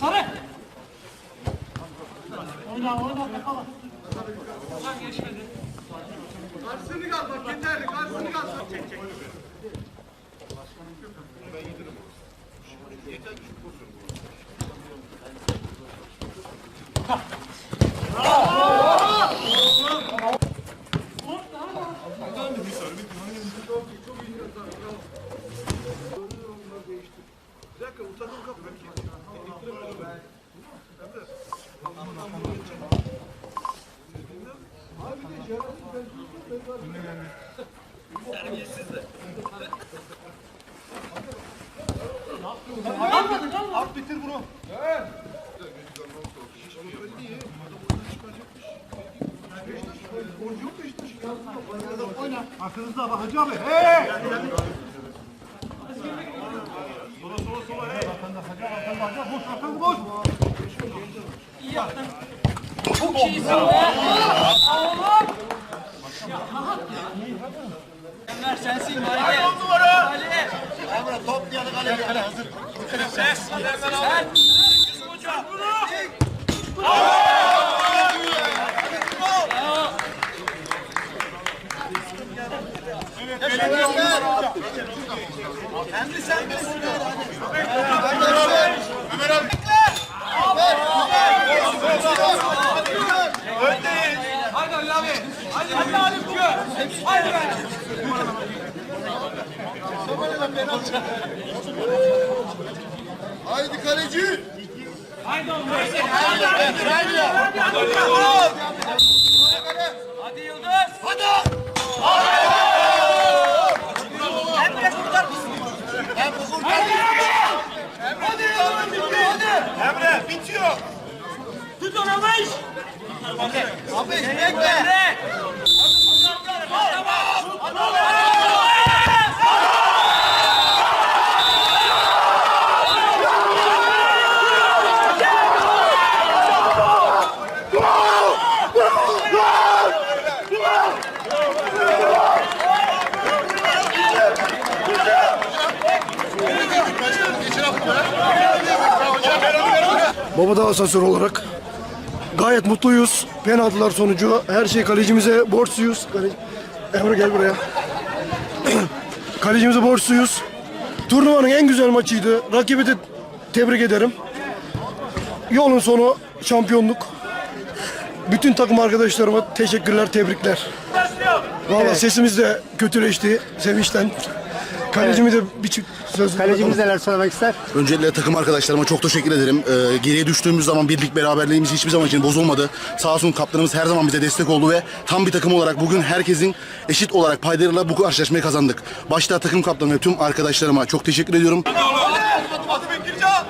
Sarı. Oyna oyna yakala. Karşısını kal bak yeterli karşısını kal. Çek çek. Bir dakika bu takım kapı. At bitir bunu. Arkanızda bak Hacı abi. Hey! Arkanda boş. Çok iyisin be. Oğlum. Enver sensin Mali. Mali. Emre top yanı kaleye kale hazır. Ses. Sen. Hocam. Kendi sen bilirsin. Haydi Ali abi. Hadi hadi Ali Kuka. Haydi be. Haydi kaleci. Haydi oğlum. Haydi. Haydi. Hadi Yıldız. Hadi. Emre kurtar mısın? Hadi. Hadi. Hadi. Emre bitiyor. Tut onu Amış. Abi bekle. Emre. Babada asansör olarak gayet mutluyuz. Penaltılar sonucu her şey kalecimize borçluyuz. Emre gel buraya. kalecimize borçluyuz. Turnuvanın en güzel maçıydı. Rakibi de tebrik ederim. Yolun sonu şampiyonluk. Bütün takım arkadaşlarıma teşekkürler, tebrikler. Valla sesimiz de kötüleşti sevinçten. Kalecimi de bir çift söz Kalecimiz neler söylemek ister? Öncelikle takım arkadaşlarıma çok teşekkür ederim. Ee, geriye düştüğümüz zaman birlik beraberliğimiz hiçbir zaman için bozulmadı. Sağ olsun kaptanımız her zaman bize destek oldu ve tam bir takım olarak bugün herkesin eşit olarak paylarıyla bu karşılaşmayı kazandık. Başta takım kaptanı ve tüm arkadaşlarıma çok teşekkür ediyorum. Hadi Bekircan.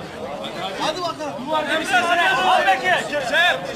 Hadi bakalım. Al Bekir. Hadi. Bekir sen de.